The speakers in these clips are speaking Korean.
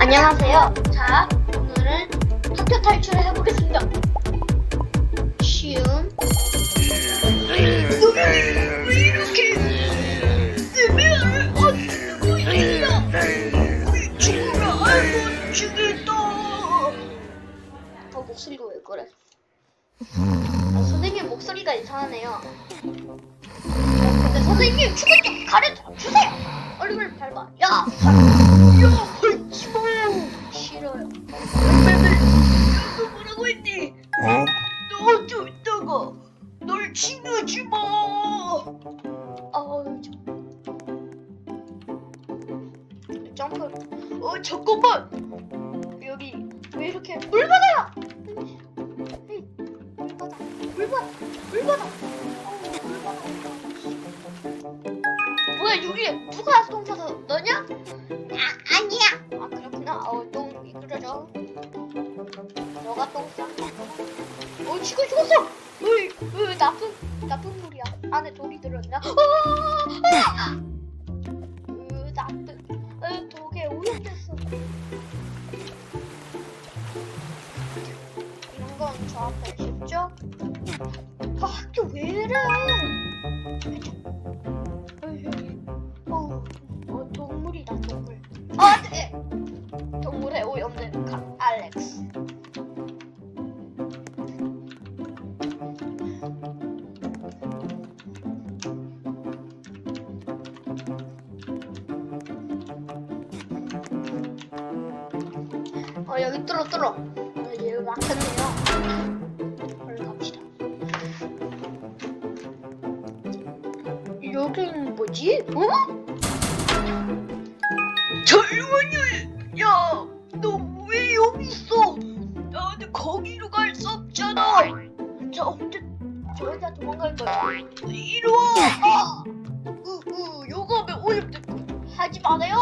안녕하세요. 자, 오늘은 학교 탈출을 해보겠습니다. 쉬운. 왜 이렇게 애매를 안 쓰고 있냐? 죽어라, 아이고, 죽겠다. 어, 목소리가 왜 그래? 아, 선생님 목소리가 이상하네요. 어, 근데 선생님 죽을 좀 가르쳐 주세요. 얼굴 밟아. 야, 야, 너가 똥 싸. 어 지금 죽었어. 으이 으 나쁜 나쁜 물이야. 안에 독이 들었나? 아! 으 나쁜. 으 독에 오염됐어. 이런 건저 앞에 쉽죠? 아 학교 왜 이래? 어 여기 뚫어 뚫어. 어, 여기 막혔네요. 얼른 갑시다. 여긴 뭐지? 어? 젊은이, 야, 너 왜 여기 있어? 나한테 거기로 갈 수 없잖아. 저 언제 저희가 도망갈 거야? 이리 와. 아, 으, 으, 요거면 오염됐고 하지 마세요.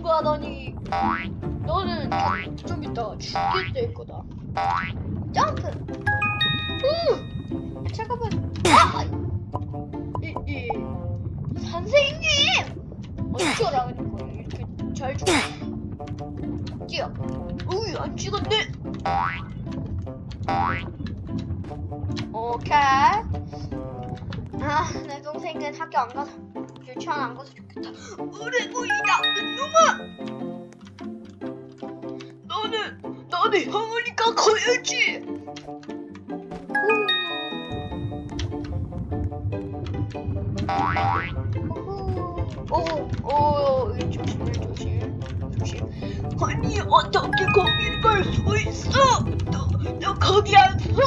하다니. 너는 좀, 좀 이따 죽게 될 거다. 점프. 으. 잠깐만. 아! 이, 이. 선생님! 어쩌라는 거야? 이렇게 잘 죽어. 뛰어. 으이, 안 찍었네. 오케이. 아, 내 동생은 학교 안 가서 유치원 안 가서 좋겠다. 그래도 이 나쁜 놈아! 너는 너는 형으니까 커야지. 오, 오, 조심, 조심, 조심. 아니 어떻게 거기 갈수 있어? 너, 너 거기 안 서?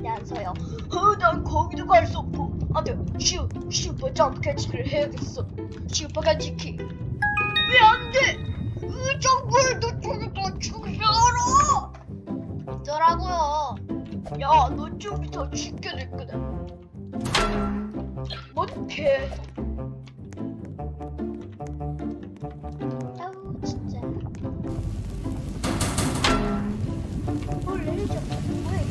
네안 서요. 어, 난 거기도 갈 수 없고. 안돼, 슈, 슈퍼 점프 캐치를 해야겠어. 슈퍼 캐치키. 왜 안 돼? 으, 정말 너 저기 더 죽기 알아? 어쩌라고요? 야, 너좀 이따 죽게 될 거다. 못해. 아우 진짜. 어 레이저 뭐야?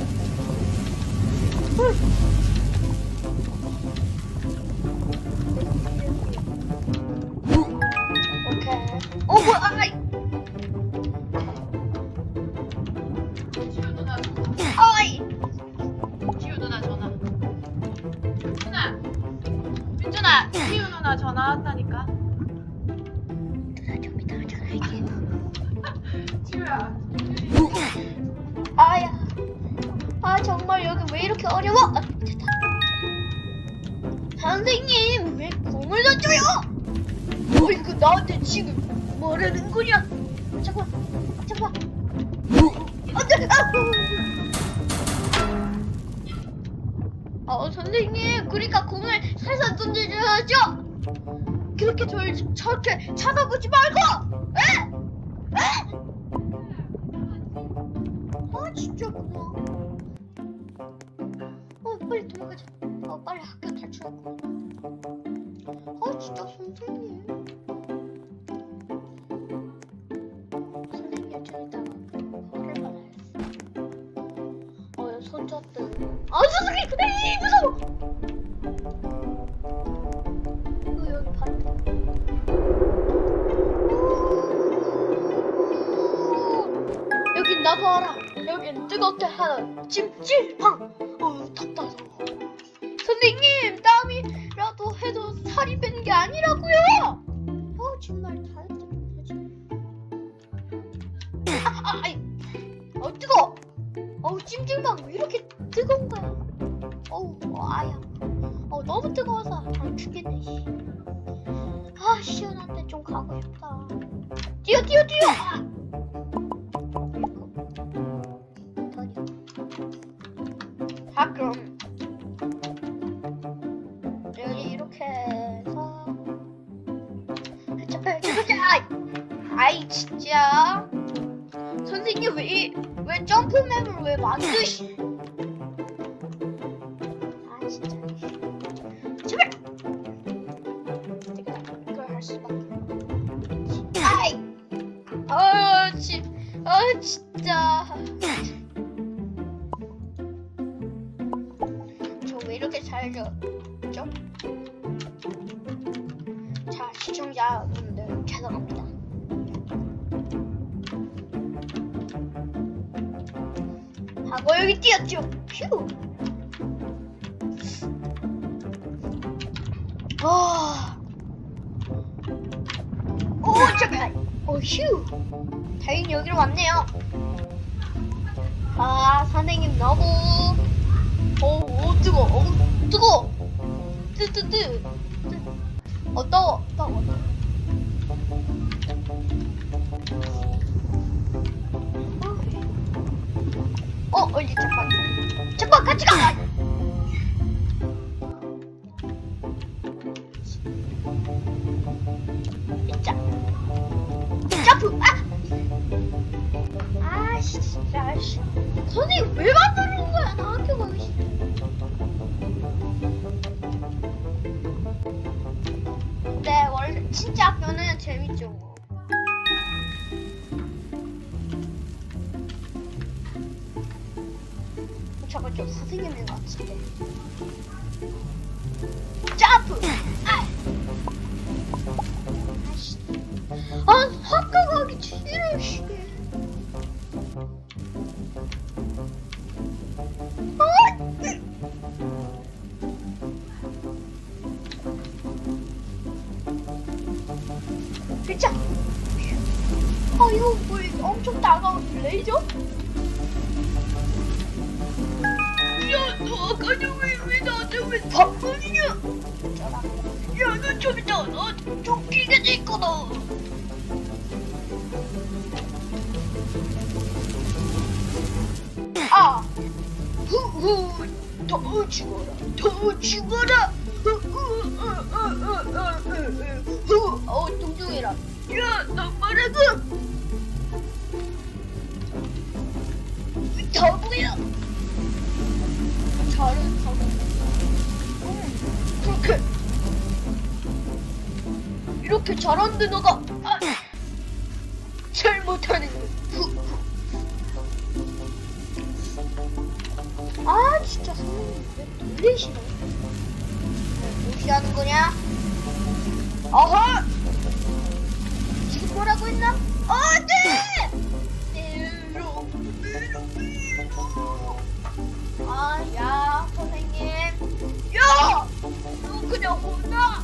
던져요? 어이구 나한테 지금 뭐라는 거냐? 잠깐, 잠깐. 안돼. 아, 어 선생님 그러니까 공을 살살 던져줘야죠. 그렇게 저를 저렇게 쳐다보지 말고. 아 수수께 에이 무서워 이거 여기 봤다 여긴 나도 알아. 여긴 뜨겁게 하는 찜질방. 찜질방 왜 이렇게 뜨거운 거야 어우 어, 아야 어 너무 뜨거워서 안 죽겠네 씨. 왜, 왜 점프맵을 왜 만드시 여기 뛰었죠? 휴. 아. 오 잠깐. 오 휴. 다행히 여기로 왔네요. 아 선생님 너무. 오, 오 뜨거. 어 뜨거. 뜨뜨뜨. 어 떠워 떠워 어 얼리 잠깐 잠깐 같이 가 거다 아 후후 더 죽어라 더 죽어라. 어 동중이라. 야너 말하고? 더구야 잘은 이렇게 잘하는데 너가 아, 잘못하는 후. 아 진짜 선생님 왜 놀리시네 왜 무시하는 거냐? 어허! 지금 뭐라고 했나? 미로 미로. 아야 선생님. 야 너 그냥 혼나?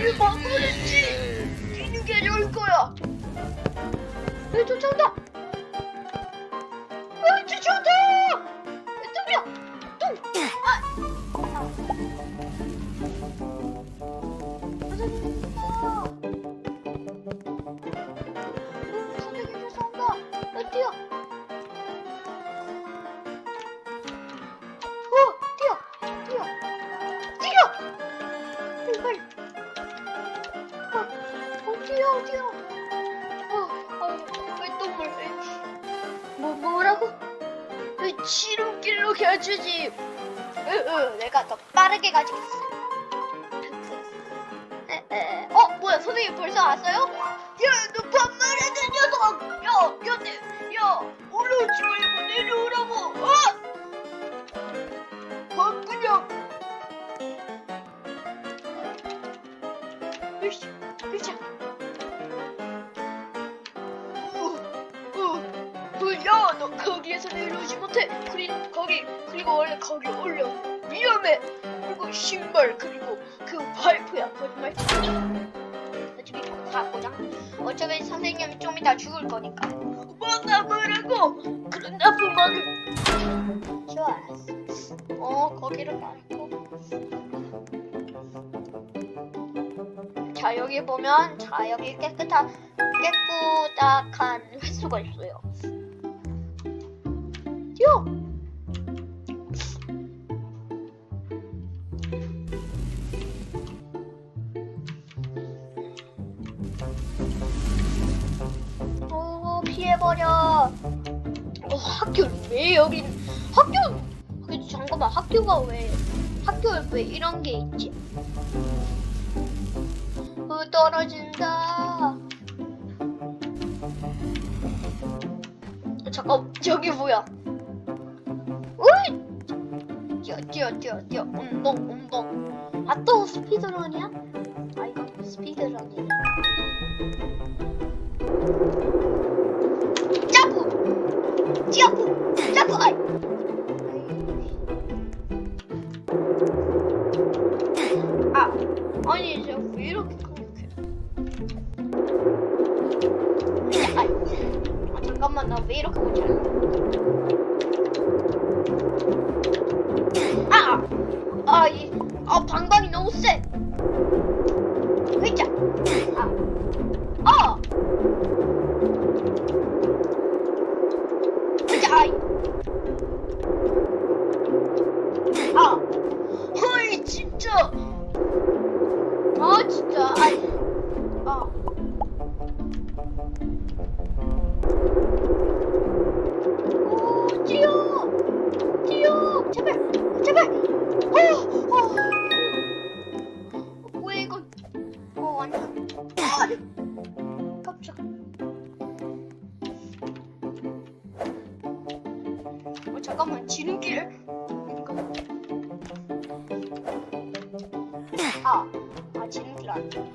나 아까 일 바꾸랬지. 뒤는 게 좋을 거야. 왜 쫓아온다? 뛰어 뛰어. 어, 어, 왜 똥을 왜? 뭐 뭐라고? 왜 지름길로 가주지? 으, 으, 내가 더 빠르게 가지겠어. 에, 에, 어, 뭐야, 선생님 벌써 왔어요? 야, 너 반말하는 녀석! 야, 야, 내, 야, 올라오지 말고 내려오라고! 어! 어, 야, 너 거기에서 내려오지 못해. 그리, 거기, 그리고 원래 거기 올려. 위험해. 그리고 신발, 그리고 그 파이프야, 거짓말. 어차피 다 고장. 어차피 선생님이 좀 이따 죽을 거니까. 뭐가 뭐라고? 그런 나쁜 말을. 좋았어. 어, 거기를 말고. 자, 여기 보면, 자, 여기 깨끗한, 깨끗한 횟수가 있어 요. 뛰어! 어, 피해버려. 어, 학교 왜 여기, 학교, 그, 잠깐만, 학교가 왜, 학교에 왜 이런 게 있지? 어, 떨어진다. 어, 잠깐, 저기 뭐야? 으이! 뛰어, 뛰어, 뛰어, 뛰어. 운동, 운동. 아, 또 스피드런이야? 아, 이거 스피드런이네. 점프! 점프! 점프! 아이! 아, 아니, 저왜 이렇게 강력해? 아이, 아, 잠깐만, 나 왜 이렇게? 아! 아, 이, 아, 방방이 너무 세! 잠깐만, 지름길. 이거. 아, 아, 지름길 안 돼.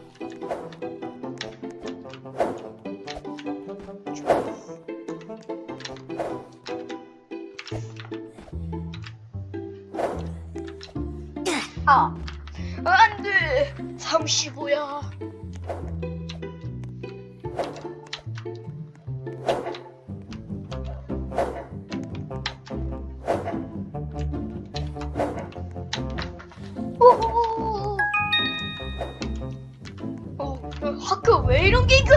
아, 안 돼. 35야. 학교 왜 이런 게 있어?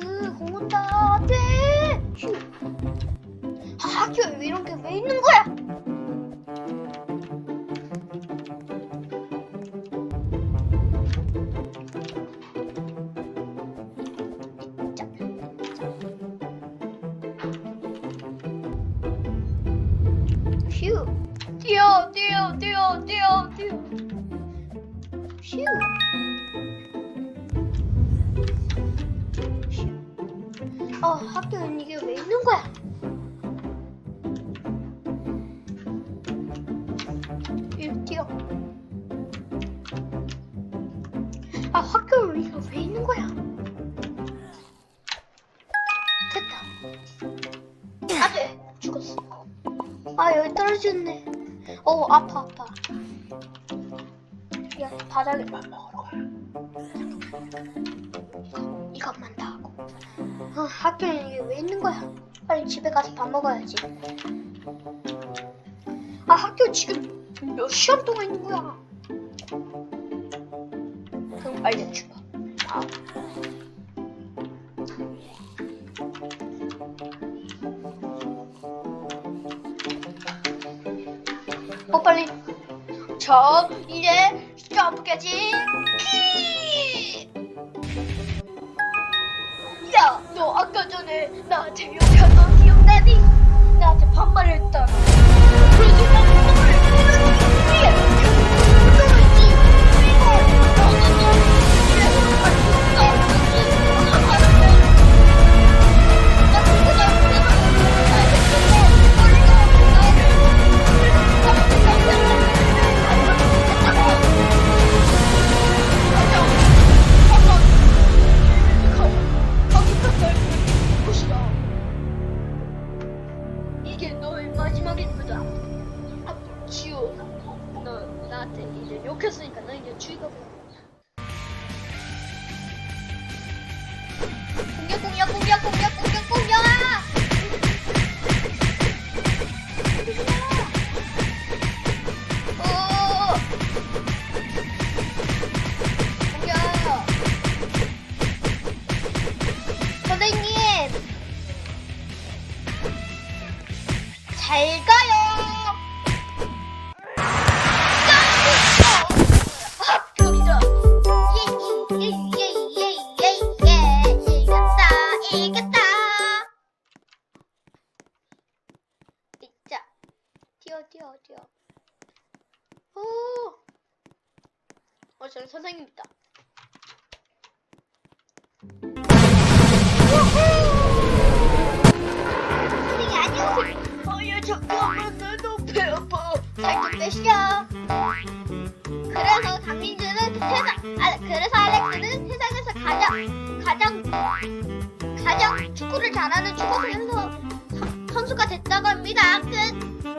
으, 공 온다. 안 돼. 휴. 아, 학교에 왜 이런 게왜 있는 거야? 뛰 아, 여기 떨어졌네. 어, 아파, 아파. 야, 바닥에 만 먹을 거야. 이거, 이것만 다 하고. 아, 학교에 이게 왜 있는 거야? 빨리 집에 가서 밥 먹어야지. 아, 학교 지금 몇 시간 동안 있는 거야? 그럼 알려주마. 아. 빨리 자 이제 점프까지 야너 아까 전에 나한테 욕한 거 기억나니? 나한테 반말했잖아 뛰어, 뛰어, 뛰어. 오! 어, 저는 선생님이다. 선생님, 안녕하세요. 아야, 잠깐만, 나 너무 배 아파. 살좀 빼시죠. 그래서 강민주는 세상, 아, 그래서 알렉스는 세상에서 가장, 가장, 가장 축구를 잘하는 축구 선수, 선- 선수가 됐다고 합니다. 끝.